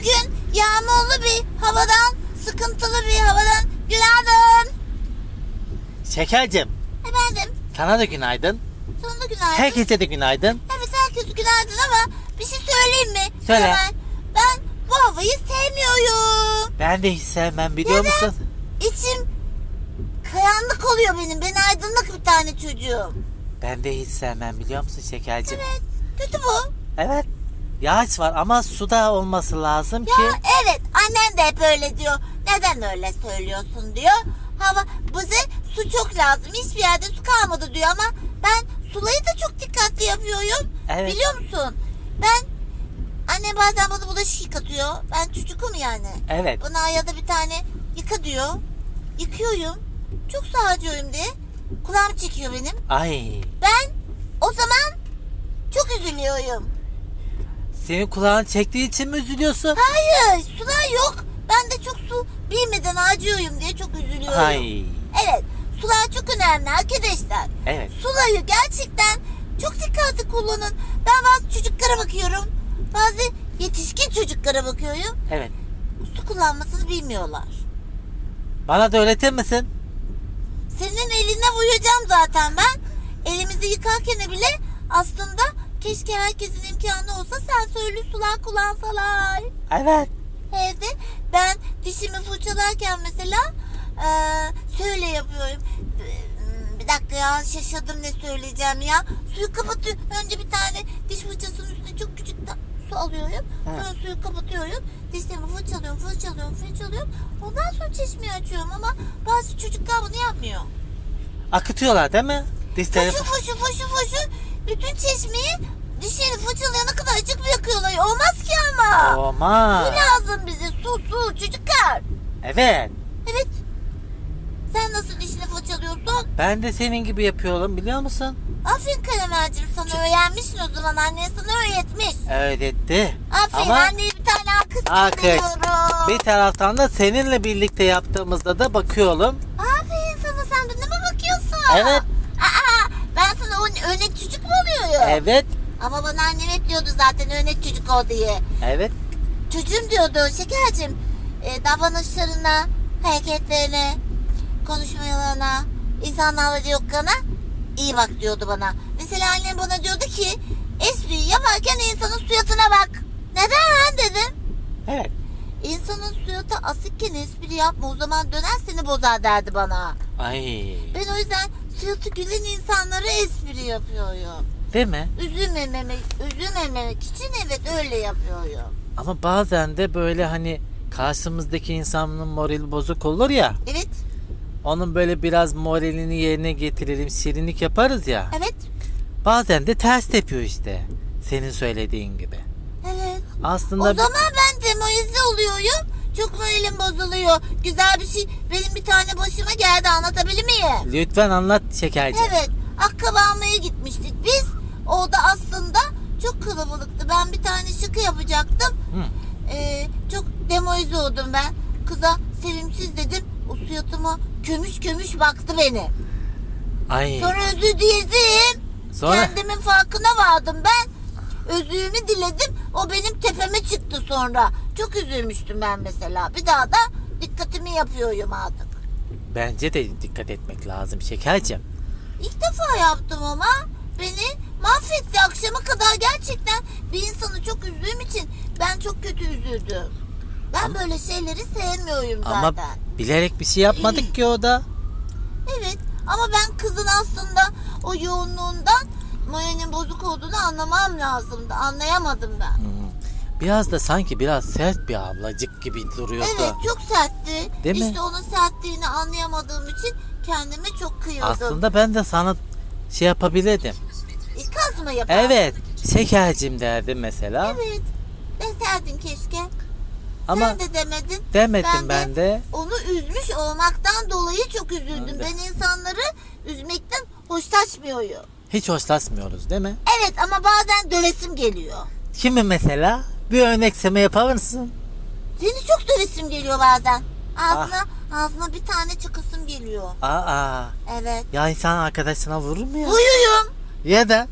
Bugün yağmurlu bir havadan, sıkıntılı bir havadan günaydın. Şekercim Efendim, sana da günaydın. sonunda günaydın. Herkese de günaydın. Evet herkese günaydın ama bir şey söyleyeyim mi? Söyle. Hemen. Ben bu havayı sevmiyorum. Ben de hiç sevmem biliyor Neden? musun? İçim karanlık oluyor benim. Ben aydınlık bir tane çocuğum. Ben de hiç sevmem biliyor musun şekercim? Evet, kötü bu. Evet. Yağış var ama suda olması lazım ki. Ya evet, annem de hep öyle diyor. Neden öyle söylüyorsun diyor. Hava bize su çok lazım. Hiçbir yerde su kalmadı diyor ama ben sulayı da çok dikkatli yapıyorum. Evet. Biliyor musun? Ben annem bazen bana bulaşık yıkatıyor. Ben çocukum yani. Evet. Bana ya da bir tane yıka diyor. Yıkıyorum. Çok su harcıyorum diye. Kulağım çekiyor benim. Ay. Ben o zaman çok üzülüyorum. Senin kulağın çektiği için mi üzülüyorsun? Hayır sular yok. Ben de çok su bilmeden harcıyorum diye çok üzülüyorum. Ay. Evet sular çok önemli arkadaşlar. Evet. Sulayı gerçekten çok dikkatli kullanın. Ben bazı çocuklara bakıyorum. Bazı yetişkin çocuklara bakıyorum. Evet. Su kullanmasını bilmiyorlar. Bana da öğretir misin? Senin eline uyacağım zaten ben. Elimizi yıkarken bile keşke herkesin imkanı olsa sen söyle sular kullansalar. Evet. Evde ben dişimi fırçalarken mesela eee şöyle yapıyorum. Bir dakika ya şaşırdım ne söyleyeceğim ya. Suyu kapatıyor. Önce bir tane diş fırçasının üstüne çok küçük de su alıyorum. He. Sonra suyu kapatıyorum. Dişlerimi fırçalıyorum, fırçalıyorum, fırçalıyorum. Ondan sonra çeşmeyi açıyorum ama bazı çocuklar bunu yapmıyor. Akıtıyorlar değil mi? Dişleri. Foşu foşu foşu foşu bütün çeşmeyi dişlerini fırçalayana kadar açık bırakıyorlar. Olmaz ki ama. Olmaz. Su lazım bize su su çocuklar. Evet. Evet. Sen nasıl dişini fırçalıyorsun? Ben de senin gibi yapıyorum biliyor musun? Aferin Karamel'cim sana öğrenmişsin o zaman annen sana öğretmiş. Öğretti. Aferin Ama anneye bir tane alkış Alkış. bir taraftan da seninle birlikte yaptığımızda da bakıyorum. Aferin sana sen bana mı bakıyorsun? Evet. Aa, ben sana ör- örnek çocuk mu oluyorum? Evet. Ama bana annem hep diyordu zaten örnek çocuk ol diye. Evet. Çocuğum diyordu şekercim e, davranışlarına, hareketlerine, konuşmalarına, insanlarla diyaloglarına iyi bak diyordu bana. Mesela annem bana diyordu ki espri yaparken insanın suratına bak. Neden dedim. Evet. İnsanın suratı asıkken espri yapma o zaman döner seni bozar derdi bana. Ay. Ben o yüzden suratı gülen insanlara espri yapıyorum. Değil mi? Üzülmemek, üzülmemek için evet öyle yapıyorum. Ama bazen de böyle hani karşımızdaki insanın morali bozuk olur ya. Evet, Onun böyle biraz moralini yerine getirelim, şirinlik yaparız ya. evet, Bazen de ters tepiyor işte. Senin söylediğin gibi. evet. Aslında O zaman ben demoralize oluyorum. Çok moralim bozuluyor. Güzel bir şey benim bir tane başıma geldi anlatabilir miyim? lütfen anlat şekerci. Evet. Akkaba almaya gitmiştik biz. Orada aslında çok kalabalıktı. Ben bir tane şıkı yapacaktım. Hı. Ee, çok demoralize oldum ben. Kıza sevimsiz dedim. O suyatıma kömüş kömüş baktı beni. Ay. Sonra özür diledim. Sonra? Kendimin farkına vardım ben. Özürümü diledim. O benim tepeme çıktı sonra. Çok üzülmüştüm ben mesela. Bir daha da dikkatimi yapıyorum artık. Bence de dikkat etmek lazım şekercim. İlk defa yaptım ama beni mahvetti akşama kadar gerçekten bir insanı çok üzdüğüm için ben çok kötü üzüldüm. Ben Ama- böyle şeyleri sevmiyorum zaten. Ama bilerek bir şey yapmadık ki o da. Evet ama ben kızın aslında o yoğunluğundan moralinin bozuk olduğunu anlamam lazımdı. Anlayamadım ben. Hmm. Biraz da sanki biraz sert bir ablacık gibi duruyordu. Evet çok sertti. Değil mi? işte onun sertliğini anlayamadığım için kendime çok kıyıldım. Aslında ben de sana şey yapabilirdim. İkaz mı yapar? Evet, şekercim derdim mesela. Evet. Deserdin keşke. Ama Sen de demedin. demedim ben de. Onu üzmüş olmaktan dolayı çok üzüldüm. Öyle. Ben insanları üzmekten hoşlaşmıyorum. Hiç hoşlaşmıyoruz değil mi? Evet ama bazen dövesim geliyor. Kimi mesela? Bir örnekseme yapar mısın? Seni çok dövesim geliyor bazen. Ağzına, Ah. ağzına bir tane çıkasım geliyor. Aa, Evet. ya insan arkadaşına vurur mu ya? Uyuyum. Ya da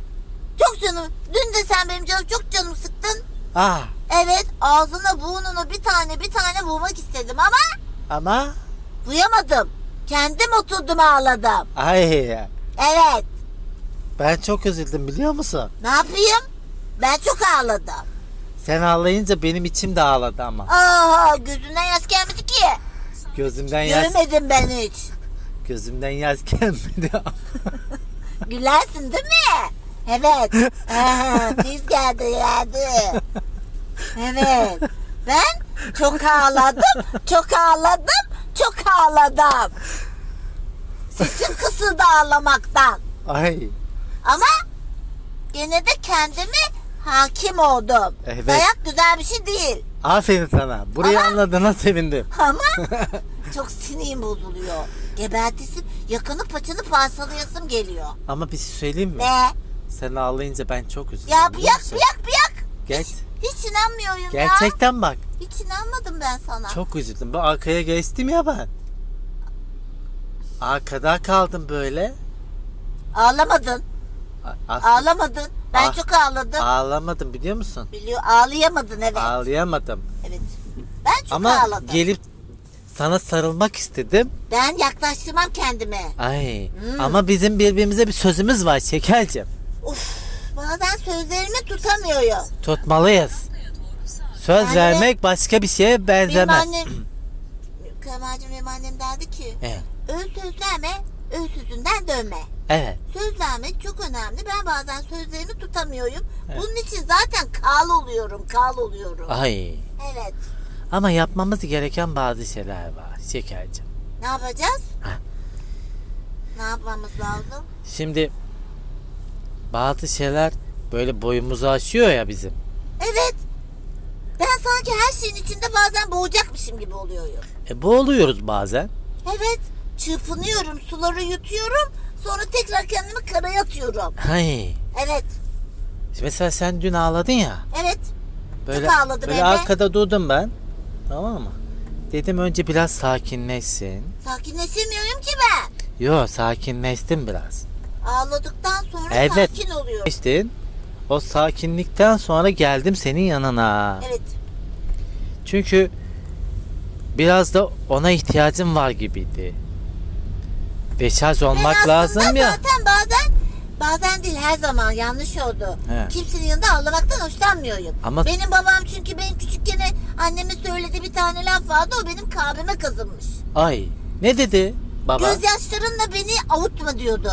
Çok canım. Dün de sen benim canım çok canım sıktın. ah Evet ağzına burnunu bir tane bir tane vurmak istedim ama Ama duyamadım. Kendim oturdum ağladım. ay Evet ben çok üzüldüm biliyor musun? ne yapayım? Ben çok ağladım. Sen ağlayınca benim içim de ağladı ama. Aha gözünden yaş gelmedi ki. Gözümden yaş Görmedim ben hiç. gözümden yaş gelmedi. Gülersin değil mi? Evet. Aha, Biz geldi geldi. Evet. Ben çok ağladım, çok ağladım, çok ağladım. Sesim kısıldı ağlamaktan. Ay Ama gene de kendimi hakim oldum. Evet. Dayak güzel bir şey değil. aferin sana. Burayı Ama- anladığına sevindim. Ama çok sinirim bozuluyor. Gebertisim, yakını paçanı parçalayasım geliyor. Ama bir şey söyleyeyim mi? Ne? Sen ağlayınca ben çok üzüldüm. Ya biliyor biyak musun? biyak biyak. Geç. Hiç inanmıyorum ya. Gerçekten bak. Hiç inanmadım ben sana. Çok üzüldüm. Bu arkaya geçtim ya ben. Arkada kaldım böyle. Ağlamadın. A- aslında Ağlamadın. Ben Ah. çok ağladım. ağlamadım biliyor musun? Biliyor ağlayamadın evet. Ağlayamadım. Evet. Ben çok Ama ağladım. gelip sana sarılmak istedim. Ben yaklaştırmam kendime. Ay. Hmm. Ama bizim birbirimize bir sözümüz var şekercim. Uf, bazen sözlerimi tutamıyorum. Tutmalıyız. Söz Yani vermek başka bir şeye Benim benzemez. annem, Kemal'cim benim annem derdi ki, Evet. öz sözleme, öz sözünden dönme. Evet. Söz vermek çok önemli. Ben bazen sözlerimi tutamıyorum. Evet. Bunun için zaten kal oluyorum, kal oluyorum. Ay. Evet. Ama yapmamız gereken bazı şeyler var şekercim. Ne yapacağız? Heh. Ne yapmamız lazım? Şimdi bazı şeyler böyle boyumuzu aşıyor ya bizim. Evet. Ben sanki her şeyin içinde bazen boğacakmışım gibi oluyorum. E boğuluyoruz bazen. Evet. Çırpınıyorum, suları yutuyorum. Sonra tekrar kendimi karaya atıyorum. Hay. Evet. Mesela sen dün ağladın ya. Evet. Böyle, ağladım böyle Emre. arkada durdum ben. Tamam mı? Dedim önce biraz sakinleşsin. Sakinleşemiyorum ki ben. Yo sakinleştim biraz. Ağladıktan sonra Evet. sakin oluyorum. Geçtin. O sakinlikten sonra geldim senin yanına. Evet. Çünkü biraz da ona ihtiyacım var gibiydi. Deşarj olmak ben lazım ya. zaten bazen bazen değil her zaman yanlış oldu. He. Kimsenin yanında ağlamaktan hoşlanmıyorum. Ama- Benim babam çünkü benim küçükken anneme söylediği bir tane laf vardı o benim kalbime kazınmış. Ay ne dedi baba? Gözyaşlarınla beni avutma diyordu.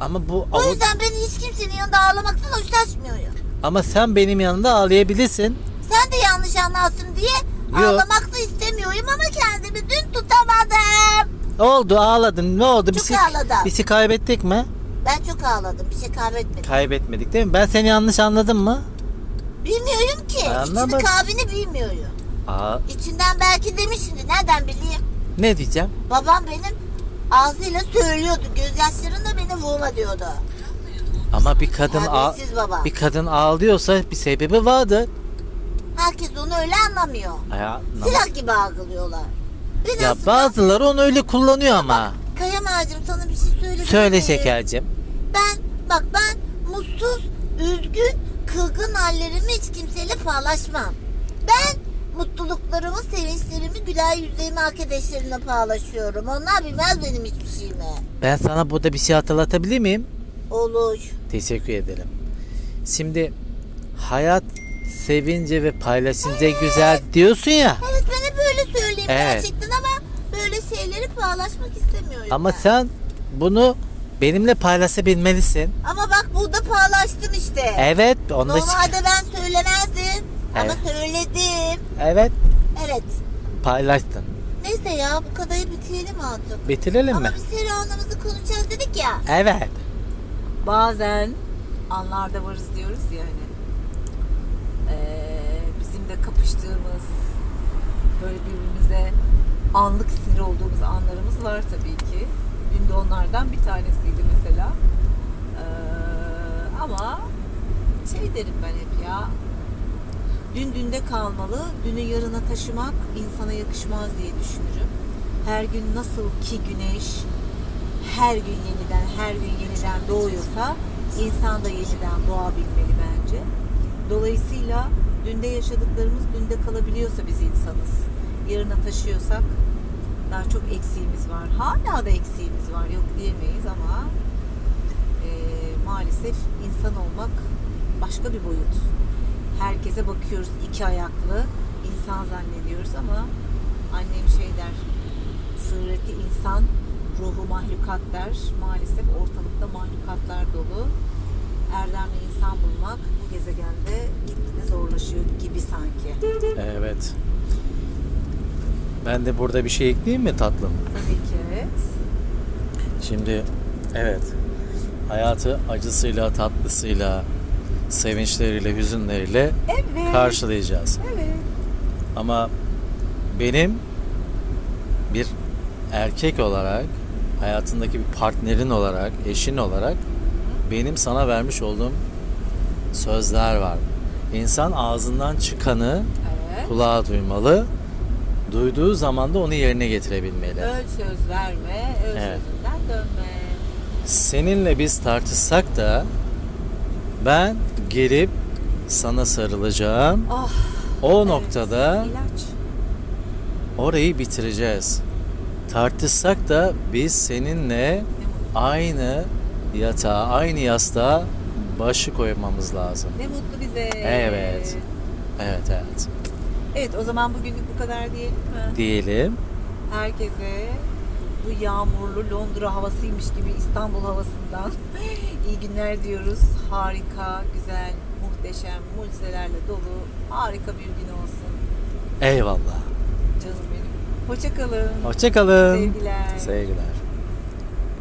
Ama bu O avu- yüzden ben hiç kimsenin yanında ağlamaktan hoşlanmıyorum. ama sen benim yanında ağlayabilirsin. Sen de yanlış anlarsın diye Yo. ağlamak da istemiyorum ama kendimi dün tutamadım. Oldu ağladın. Ne oldu? Bir Çok şey, ağladım. bir şey kaybettik mi? Ben çok ağladım bir şey kaybetmedim. Kaybetmedik değil mi? Ben seni yanlış anladım mı? Bilmiyorum ki. Anlamadım. İçini kalbini bilmiyorum. Aa, İçinden belki demişsindir. Nereden bileyim? ne diyeceğim? Babam benim ağzıyla söylüyordu. Gözyaşlarınla beni vurma diyordu. Ama bir kadın ağ- Terbiyesiz baba. bir kadın ağlıyorsa bir sebebi vardır. Herkes onu öyle anlamıyor. Ay, Silah gibi algılıyorlar. Ben Ya aslında bazıları onu öyle kullanıyor ama. Kayam ağacım sana bir şey söyleyeyim. Söyle şekercim. Ben bak ben mutsuz, üzgün, kırgın hallerimi hiç kimseyle paylaşmam. Ben mutluluklarımı, sevinçlerimi, güler yüzlerimi arkadaşlarımla paylaşıyorum. Onlar bilmez benim hiçbir şeyimi. Ben sana burada bir şey hatırlatabilir miyim? Olur. Teşekkür ederim. Şimdi hayat sevince ve paylaşınca güzel diyorsun ya. Evet ben hep öyle söyleyeyim Evet. gerçekten ama böyle şeyleri paylaşmak istemiyorum Ama ben. sen bunu benimle paylaşabilmelisin. Ama bak burada paylaştım işte. Evet, onda Normalde ben söylemezdim. Ama Evet. söyledim. evet Evet. paylaştın. Neyse ya bu kadarı bitirelim artık. Bitirelim Ama mi? biz her anımızı konuşacağız dedik ya. Evet. bazen anlarda varız diyoruz ya hani. Ee, bizim de kapıştığımız böyle birbirimize anlık sinir olduğumuz anlarımız var tabii ki. Dün de onlardan bir tanesiydi mesela. Ee, ama şey derim ben hep ya dün dünde kalmalı, dünü yarına taşımak insana yakışmaz diye düşünürüm. Her gün nasıl ki güneş her gün yeniden her gün yeniden doğuyorsa insan da yeniden doğabilmeli bence. Dolayısıyla Dünde yaşadıklarımız dünde kalabiliyorsa biz insanız. Yarına taşıyorsak daha çok eksiğimiz var. Hala da eksiğimiz var. Yok diyemeyiz ama e, maalesef insan olmak başka bir boyut. Herkese bakıyoruz iki ayaklı insan zannediyoruz ama annem şey der sırreti insan ruhu mahlukat der. Maalesef ortalıkta mahlukatlar dolu. Bulmak bu gezegende gitgide zorlaşıyor gibi sanki. Evet. Ben de burada bir şey ekleyeyim mi tatlım? Tabii ki evet. Şimdi evet hayatı acısıyla tatlısıyla sevinçleriyle hüzünleriyle Evet. karşılayacağız. Evet. Ama benim bir erkek olarak hayatındaki bir partnerin olarak, eşin olarak benim sana vermiş olduğum sözler var. İnsan ağzından çıkanı Evet. kulağa duymalı. Duyduğu zaman da onu yerine getirebilmeli. Öl söz verme, öl Evet. sözünden dönme. Seninle biz tartışsak da ben gelip sana sarılacağım. Ah, O evet. noktada ilaç. orayı bitireceğiz. Tartışsak da biz seninle aynı yatağa, aynı yastığa başı koymamız lazım. Ne mutlu bize. Evet. Evet evet. Evet o zaman bugünlük bu kadar diyelim mi? Diyelim. Herkese bu yağmurlu Londra havasıymış gibi İstanbul havasından iyi günler diyoruz. Harika, güzel, muhteşem, mucizelerle dolu harika bir gün olsun. Eyvallah. Canım benim. Hoşçakalın. Hoşçakalın. Sevgiler. Sevgiler.